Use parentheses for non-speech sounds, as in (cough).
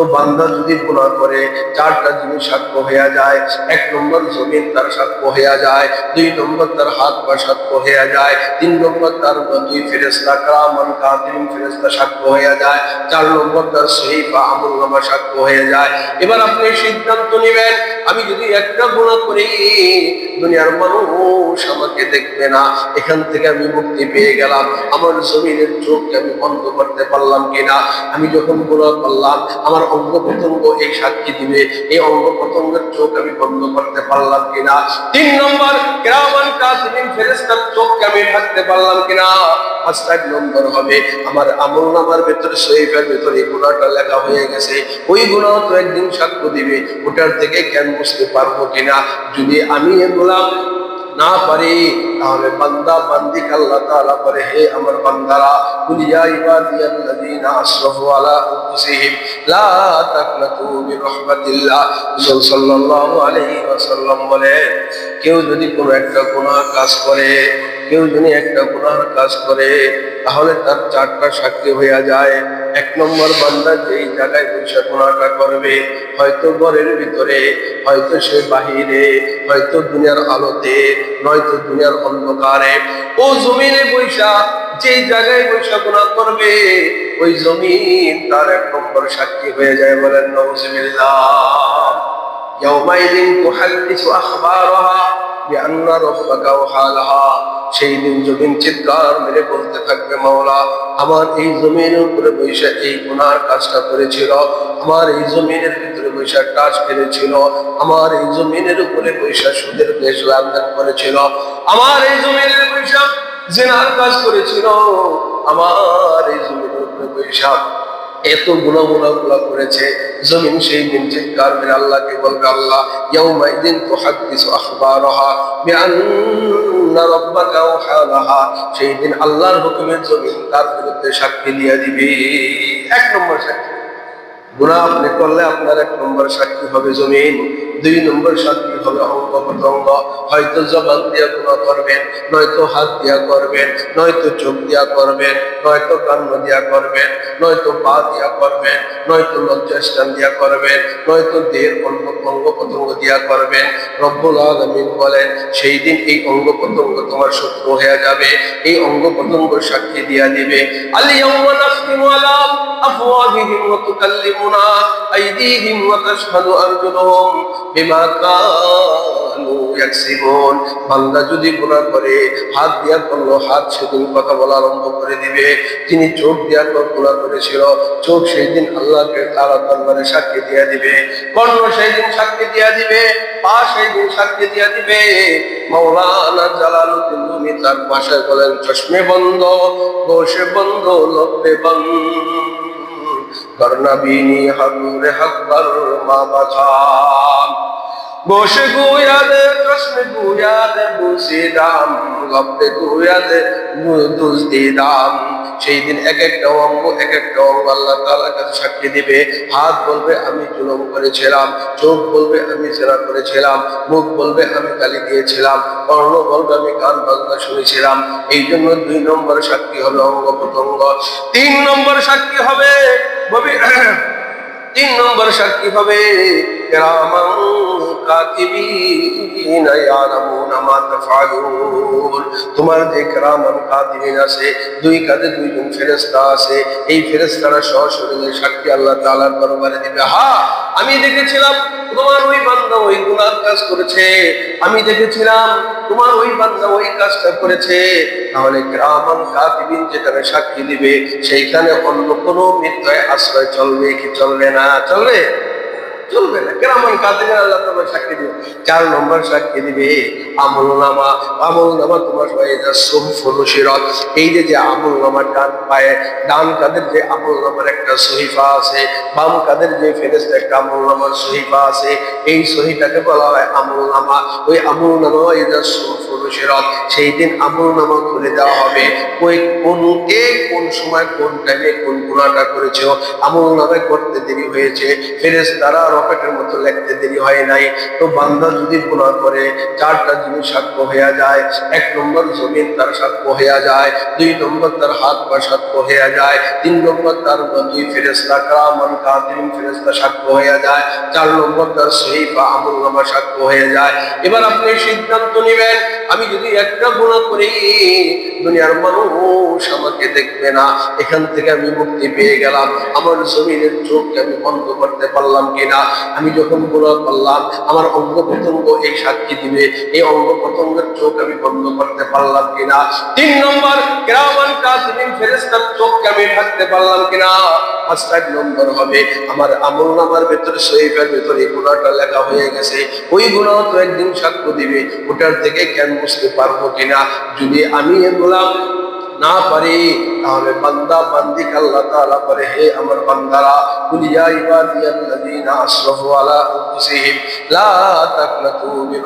তো বান্দা যদি গুণা করে, চারটা জিনিস সাক্ষ্য হইয়া যায়, এক নম্বর জমিন তার সাক্ষ্য হইয়া যায়, দুই নম্বর তার হাত পা সাক্ষ্য হইয়া যায়, তিন নম্বর তার দুই ফেরেস্তা কামান কাতিম ফেরেস্তা সাক্ষ্য হইয়া যায়, চার নম্বর তার সহিফা আমল নামা সাক্ষ্য হয়ে যায়। এবার আপনি সিদ্ধান্ত নেবেন, আমি যদি একটা গুণা করি, দুনিয়ার মানুষ আমাকে দেখবে না, এখান থেকে আমি মুক্তি পেয়ে গেলাম, আমার জমিনের চোখকে আমি বন্ধ করতে পারলাম কিনা? আমি যখন গুণা করলাম, আমার অঙ্গ প্রত্যঙ্গ এই সাক্ষী দিবে, এই অঙ্গ প্রত্যঙ্গের চোখ আমি বন্ধ করতে পারলাম কিনা? তিন নম্বর গ্রামান কাসিম ফেরেস্তার চোখকে আমি ঢাকতে পারলাম কিনা? পাঁচ চার নম্বর হবে, আমার আমল নামার ভেতরে শরীফের ভেতরে গুণাটা লেখা হয়ে গেছে। ওই গুণাও তো একদিন সাক্ষ্য দিবে, ওটার থেকে জ্ঞান বুঝতে পারব কিনা? যদি আমি এগুলা না পারি, তাহলে বান্দা বান্দিক আল্লাহ তাআলা করে হে আমার বান্দারা কুল ইয়া ইবাদিয়াল্লাযীনা আসরাফু আলা আনফুসিহিম, লা তাকনাতু মির রাহমাতিল্লাহ রাসূল সাল্লাল্লাহু আলাইহি ওয়াসাল্লাম বলে, কেউ যদি কোনো একটা গুনাহ কাজ করে, কেউ যদি একটা গুনার কাজ করে, তাহলে তার চারটা সাক্ষী হইয়া যায়। এক নম্বর বান্দা যেই জায়গায় বৈশা গুণাটা করবে হয়তো ঘরের ভিতরে হয়তো সে বাহিরে হয়তো দুনিয়ার আলোতে নয়তো দুনিয়ার অন্ধকারে ও জমিনে বৈশা যেই জায়গায় বৈশা গুণা করবে ওই জমিন তার এক নম্বর সাক্ষী হয়ে যায় বলেন নবজিবিল্লাহ يومئذ تحدث أخبارها بأن ربك أوحى لها সেই দিন জমিন চিৎকার মেরে বলতে থাকবে, মাওলা, আমার এই জমিনের উপরে বৈশা এই গুনার কাজটা করেছিল, আমার এই জমিনের ভিতরে বৈশা কাজ ফেলেছিল আমার এই জমিনের উপরে বৈশা সুদের দেশ লেনদেন করেছিল, আমার এই জমিনের বৈশা জেনার কাজ করেছিল, আমার এই জমিনের উপরে বৈশা এত গুণা গুণা গুলা করেছে, জমিন সেই দিন চিৎকার মেরে আল্লাহকে বলবে, আল্লাহ, ইয়াউমাইদিন তুহাদ্দিসু আখবারাহা বিআন্না সেই দিন আল্লাহর হুকুমের জমিন তার বিরুদ্ধে সাক্ষী দিয়ে দিবে। এক নম্বর সাক্ষী। গুণা আপনি করলে আপনার এক নম্বর সাক্ষী হবে জমিন। দুই নম্বর হবে অঙ্গ প্রত্যঙ্গ হয়তো জবান দিয়া গুণা করবেন, নয়তো হাত দিয়া করবেন, নয়তো চোখ দিয়া করবেন, নয়তো দিয়া করবেন, নয়তো পা দিয়া করবেন, নয়তো লজ্জাস্থান দিয়া করবেন, নয়তো দেহের অঙ্গ অঙ্গ প্রত্যঙ্গ দিয়া করবেন। রব্বুল আলমিন বলেন, সেই দিন এই অঙ্গ প্রত্যঙ্গ তোমার শত্রু হয়ে যাবে, এই অঙ্গ প্রত্যঙ্গ সাক্ষী দিয়া দিবে। আলিয়াউমা নাখতিমু আলা আফওয়াহিহিম ওয়া তুকাল্লিমুনা আইদিহিম ওয়া তাশহাদু আরজুলুহুম। বিমা যদি করে, হাত দিয়া করল, হাত সেদিন কথা বলা আরম্ভ করে দিবে। তিনি চোখ করেছিল, চোখ সেই দিন আল্লাহকে তারা দরবারে সাক্ষী দিয়া দিবে। কর্ণ সেই দিন সাক্ষী দিয়া দিবে, পা সেই দিন সাক্ষী দিয়া দিবে। জালালুদ্দিন তার বলেন, চশমে বন্ধ, গোশে বন্ধ লব্বে বন্ধ। করনাবিনী হাগুরে হাকবর মা বাখান বসে গুয়াদে চশমে গুয়াদে বুসি দাম লব্বে গুয়াদে দুজদি দাম। সেই দিন এক একটা অঙ্গ, এক একটা অঙ্গ আল্লাহ তাআলার কাছে সাক্ষী দিবে। হাত বলবে, আমি জুলুম করেছিলাম। চোখ বলবে, আমি জেরা করেছিলাম। মুখ বলবে, আমি গালি দিয়েছিলাম। কর্ণ বলবে, আমি গান বাজনা শুনেছিলাম। এই জন্য দুই নম্বর সাক্ষী হবে অঙ্গ প্রত্যঙ্গ। তিন নম্বর সাক্ষী হবে (clears throat) তিন নম্বর সাক্ষী হবে কিরামান। তাফআলুন। তোমার যে কিরামান আছে, দুই কাঁধে দুইজন ফেরেশতা আছে, এই ফেরেশতারা সশরীরে সাক্ষী আল্লাহ তাআলার দরবারে দিবে। হ্যাঁ আমি দেখেছিলাম তোমার ওই বান্দা ওই গুনার কাজ করেছে। আমি দেখেছিলাম তোমার ওই বান্দা ওই কাজটা করেছে। তাহলে গ্রামান কাতিবিন যেখানে সাক্ষী দিবে, সেইখানে অন্য কোনো মিথ্যায় আশ্রয় চলবে কি চলবে না? চলবে? চলবে না। আল্লাহ তোমার সাক্ষী দিবে। চার নম্বর সাক্ষী দিবে আমল নামা আমল নামা তোমার এই যে যে আমল নামার ডান পায়ে, ডান কাদের যে আমল নামার একটা সহিফা আছে, বাম কাদের যে একটা আমল নামার সহিফা আছে, এই সহিটাকে বলা হয় আমল নামা ওই আমল নামা সেই দিন আমল নামা খুলে দেওয়া হবে। ওই কোন, কে কোন সময় কোন টাইমে কোন গুণাটা করেছ? আমল নামে করতে দেরি হয়েছে। ফেরেস্তারা রকেটের মতো লিখতে দেরি হয় নাই। তো বান্দা যদি গুনাহ করে, চারটা জিনিস সাক্ষ্য হয়ে যায়। এক নম্বর জমিন তার সাক্ষ্য হয়ে যায়। দুই নম্বর তার হাত পা সাক্ষ্য হয়ে যায়। তিন নম্বর তার দুই ফেরেস্তা কারামান কাতিম ফেরেস্তা সাক্ষ্য হয়ে যায়। চার নম্বর তার সহিফা আমল নামা সাক্ষ্য হয়ে যায়। এবার আপনি সিদ্ধান্ত নেবেন, আমি যদি একটা গুণা করি, দুনিয়ার মানুষ আমাকে দেখবে না। এখান থেকে আমি মুক্তি পেয়ে গেলাম। আমার জমিনের চোখকে আমি বন্ধ করতে পারলাম কিনা? আমি যখন গুণা করলাম আমার অঙ্গ প্রত্যঙ্গ এই সাক্ষী দিবে, এই অঙ্গ প্রত্যঙ্গের চোখ আমি বন্ধ করতে পারলাম কিনা? তিন নম্বর গ্রামান কাসিম ফেরেস্তার চোখকে আমি ঢাকতে পারলাম কিনা? একদিন সাক্ষ্য দিবে, ওটার থেকে কেন বুঝতে পারব কিনা? যদি আমি এগুলা না পারি, তাহলে বান্দা বান্দি আল্লাহ তাআলা বলে, হে আমার বান্দারা, কুল ইয়া ইবাদিয়াল্লাযীনা আসরাফু আলা আনফুসিহিম, লা তাকনাতু মির